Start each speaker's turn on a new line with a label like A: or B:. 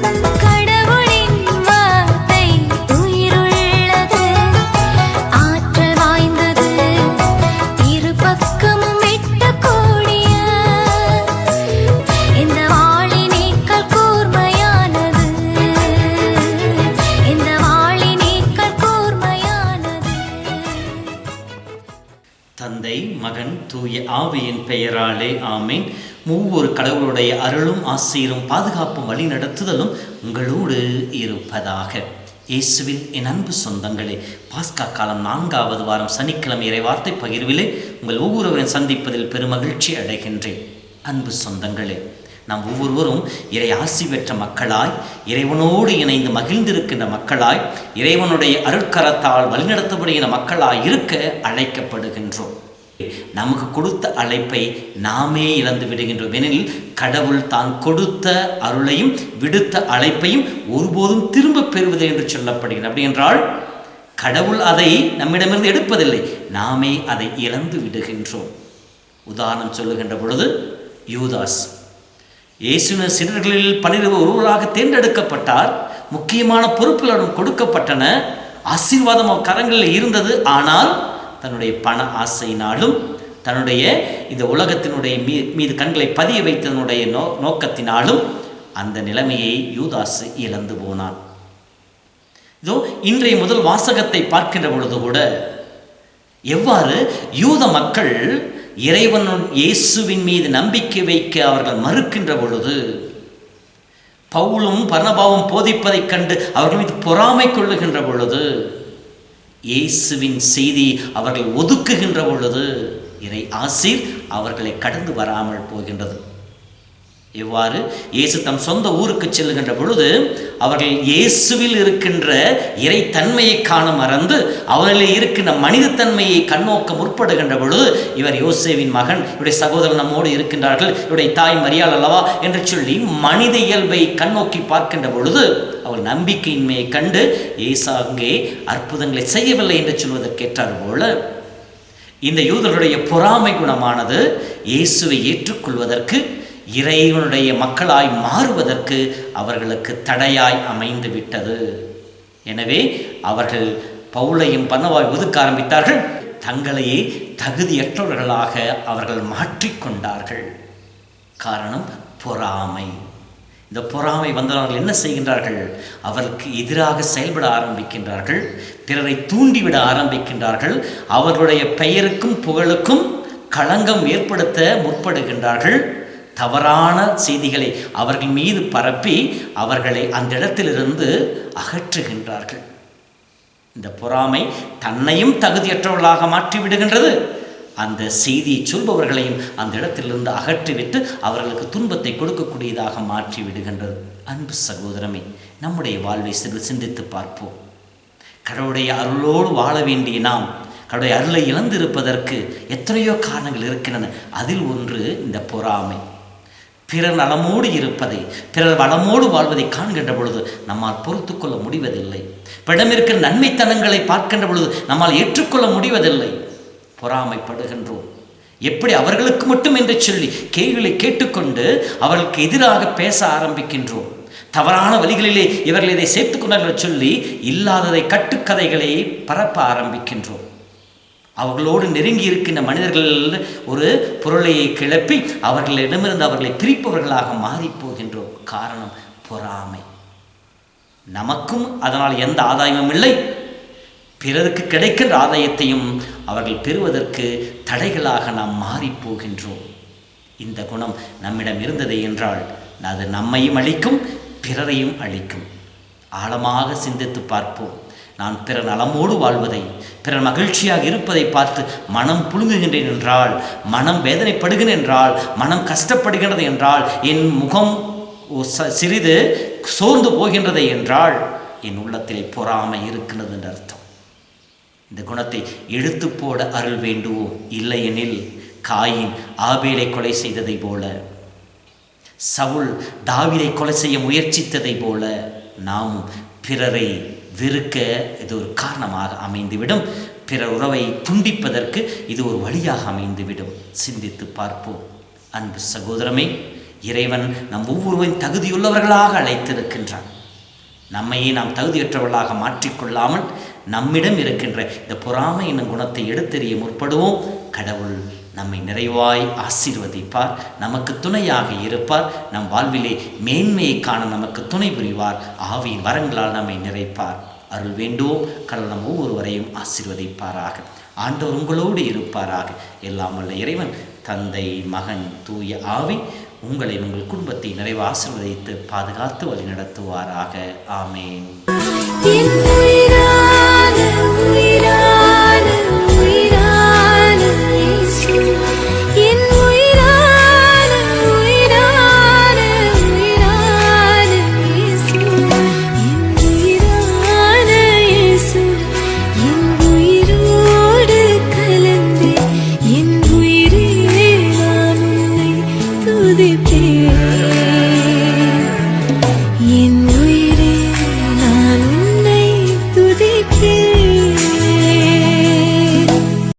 A: Bye.
B: தந்தை மகன் தூய ஆவியின் பெயராலே ஆமேன். மூவொரு கடவுளுடைய அருளும் ஆசிரியரும் பாதுகாப்பும் வழி நடத்துதலும் உங்களோடு இருப்பதாக. இயேசுவில் என் அன்பு சொந்தங்களே பாஸ்கா காலம் நான்காவது வாரம் சனிக்கிழமை இறை வார்த்தை பகிர்விலே உங்கள் ஒவ்வொருவரையும் சந்திப்பதில் பெருமகிழ்ச்சி அடைகின்றேன். அன்பு சொந்தங்களே நாம் ஒவ்வொருவரும் இறை ஆசி பெற்ற மக்களாய் இறைவனோடு இணைந்து மகிழ்ந்திருக்கின்ற மக்களாய் இறைவனுடைய அருட்கரத்தால் வழிநடத்தப்படுகிற மக்களாய் இருக்க அழைக்கப்படுகின்றோம். நமக்கு கொடுத்த அழைப்பை நாமே இழந்து விடுகின்றோம். எனில் கடவுள் தான் கொடுத்த அருளையும் விடுத்த அழைப்பையும் ஒருபோதும் திரும்ப பெறுவது என்று சொல்லப்படுகிறது. அப்படி என்றால் கடவுள் அதை நம்மிடமிருந்து எடுப்பதில்லை. நாமே அதை இழந்து விடுகின்றோம். உதாரணம் சொல்லுகின்ற பொழுது யூதாஸ். இயேசுவின் சிறர்களில் பன்னிரவு ஒருவராக தேர்ந்தெடுக்கப்பட்டார். முக்கியமான பொறுப்புகளும் கொடுக்கப்பட்டன. ஆசீர்வாதம் கரங்களில் இருந்தது. ஆனால் தன்னுடைய பண ஆசையினாலும் தன்னுடைய இந்த உலகத்தினுடைய மீ மீது கண்களை பதிய வைத்ததனுடைய நோ நோக்கத்தினாலும் அந்த நிலைமையை யூதாசு இழந்து போனான். இதோ இன்றைய முதல் வாசகத்தை பார்க்கின்ற பொழுது கூட எவ்வாறு யூத மக்கள் இறைவனுள் இயேசுவின் மீது நம்பிக்கை வைக்க அவர்கள் மறுக்கின்ற பொழுது பவுலும் பர்ணபாவும் போதிப்பதைக் கண்டு அவர்கள் மீது பொறாமை கொள்ளுகின்ற பொழுது இயேசுவின் செய்தி அவர்கள் ஒதுக்குகின்ற பொழுது இறை ஆசீர் அவர்களை கடந்து வராமல் போகின்றது. இவ்வாறு இயேசு தம் சொந்த ஊருக்கு செல்லுகின்ற பொழுது அவர்கள் இயேசுவில் இருக்கின்ற இறைத்தன்மையை காண மறந்து அவர்களில் இருக்கின்ற மனிதத்தன்மையை கண்ணோக்க முற்படுகின்ற பொழுது இவர் யோசேவின் மகன் இவருடைய சகோதரன் நம்மோடு இருக்கின்றார்கள் இவருடைய தாய் மரியாள் அல்லவா என்று சொல்லி மனித இயல்பை கண்ணோக்கி பார்க்கின்ற பொழுது அவள் நம்பிக்கையின்மையை கண்டு இயேசு அங்கே அற்புதங்களை செய்யவில்லை என்று சொல்வதற்கேற்றார் போல இந்த யூதர்களுடைய பொறாமை குணமானது இயேசுவை ஏற்றுக்கொள்வதற்கு இறைவனுடைய மக்களாய் மாறுவதற்கு அவர்களுக்கு தடையாய் அமைந்து விட்டது. எனவே அவர்கள் பவுலையும் பன்னவாய் ஒதுக்க ஆரம்பித்தார்கள். தங்களையே தகுதியற்றவர்களாக அவர்கள் மாற்றிக்கொண்டார்கள் காரணம் பொறாமை. இந்த பொறாமை வந்தவர்கள் என்ன செய்கின்றார்கள்? அவருக்கு எதிராக செயல்பட ஆரம்பிக்கின்றார்கள். பிறரை தூண்டிவிட ஆரம்பிக்கின்றார்கள். அவர்களுடைய பெயருக்கும் புகழுக்கும் களங்கம் ஏற்படுத்த முற்படுகின்றார்கள். தவறான செய்திகளை அவர்கள் மீது பரப்பி அவர்களை அந்த இடத்திலிருந்து அகற்றுகின்றார்கள். இந்த பொறாமை தன்னையும் தகுதியற்றவர்களாக மாற்றி விடுகின்றது அந்த செய்தியை சொல்பவர்களையும் அந்த இடத்திலிருந்து அகற்றிவிட்டு அவர்களுக்கு துன்பத்தை கொடுக்கக்கூடியதாக மாற்றி விடுகின்றது அன்பு சகோதரமே நம்முடைய வாழ்வை சிறு சிந்தித்து பார்ப்போம். கடவுளுடைய அருளோடு வாழ வேண்டிய நாம் கடவுளுடைய அருளை இழந்திருப்பதற்கு எத்தனையோ காரணங்கள் இருக்கின்றன. அதில் ஒன்று இந்த பொறாமை. பிறர் நலமோடு இருப்பதை பிறர் வளமோடு வாழ்வதை காண்கின்ற பொழுது நம்மால் பொறுத்து கொள்ள முடிவதில்லை. பிடமிருக்கிற நன்மைத்தனங்களை பார்க்கின்ற பொழுது நம்மால் ஏற்றுக்கொள்ள முடிவதில்லை. பொறாமைப்படுகின்றோம். எப்படி அவர்களுக்கு மட்டும் என்று சொல்லி கேள்விகளை கேட்டுக்கொண்டு அவர்களுக்கு எதிராக பேச ஆரம்பிக்கின்றோம். தவறான வழிகளிலே இவர்கள் இதை சேர்த்துக்கொண்டார்கள் சொல்லி இல்லாததை கட்டுக்கதைகளை பரப்ப ஆரம்பிக்கின்றோம். அவர்களோடு நெருங்கி இருக்கின்ற மனிதர்கள் ஒரு பொருளை கிளப்பி அவர்களிடமிருந்து அவர்களை பிரிப்பவர்களாக மாறிப் போகின்றோம் காரணம் பொறாமை. நமக்கும் அதனால் எந்த ஆதாயமும் இல்லை. பிறருக்கு கிடைக்கின்ற ஆதாயத்தையும் அவர்கள் பெறுவதற்கு தடைகளாக நாம் மாறிப் போகின்றோம் இந்த குணம் நம்மிடம் இருந்தது என்றால் அது நம்மையும் அழிக்கும் பிறரையும் அழிக்கும். ஆழமாக சிந்தித்து பார்ப்போம். நான் பிற நலமோடு வாழ்வதை பிறர் மகிழ்ச்சியாக இருப்பதை பார்த்து மனம் புழுங்குகின்றேன் என்றால் மனம் வேதனைப்படுகிறேன் என்றால் மனம் கஷ்டப்படுகின்றது என்றால் என் முகம் ச- சிறிது சோர்ந்து போகின்றது என்றால் என் உள்ளத்திலே பொறாமை இருக்கிறது என்று அர்த்தம். இந்த குணத்தை எழுத்து போட அருள் வேண்டுவோம். இல்லையெனில் காயின் ஆபேலை கொலை செய்ததை போல சவுல் தாவிலை கொலை செய்ய முயற்சித்ததை போல நாமும் பிறரை வெறுக்க இது ஒரு காரணமாக அமைந்துவிடும். பிறர் உறவை துண்டிப்பதற்கு இது ஒரு வழியாக அமைந்துவிடும். சிந்தித்து பார்ப்போம். அன்பு சகோதரமே இறைவன் நம் ஒவ்வொருவரையும் தகுதியுள்ளவர்களாக அழைத்திருக்கின்றான். நம்மையே நாம் தகுதியற்றவர்களாக மாற்றிக்கொள்ளாமல் நம்மிடம் இருக்கின்ற இந்த பொறாமை என்னும் குணத்தை எடுத்தெறிய முற்படுவோம். கடவுள் நம்மை நிறைவாய் ஆசீர்வதிப்பார். நமக்கு துணையாக இருப்பார். நம் வாழ்விலே மேன்மையை காண நமக்கு துணை புரிவார். ஆவியின் வரங்களால் நம்மை நிறைப்பார். அருள் வேண்டுவோம். கடல் நம் ஒவ்வொருவரையும் ஆசீர்வதிப்பாராக. ஆண்டவர் உங்களோடு இருப்பாராக. எல்லாம் வல்ல இறைவன் தந்தை மகன் தூய ஆவி உங்களை உங்கள் குடும்பத்தை நிறைவு ஆசீர்வதித்து பாதுகாத்து வழிநடத்துவாராக. ஆமேன்.
A: দীপ্তি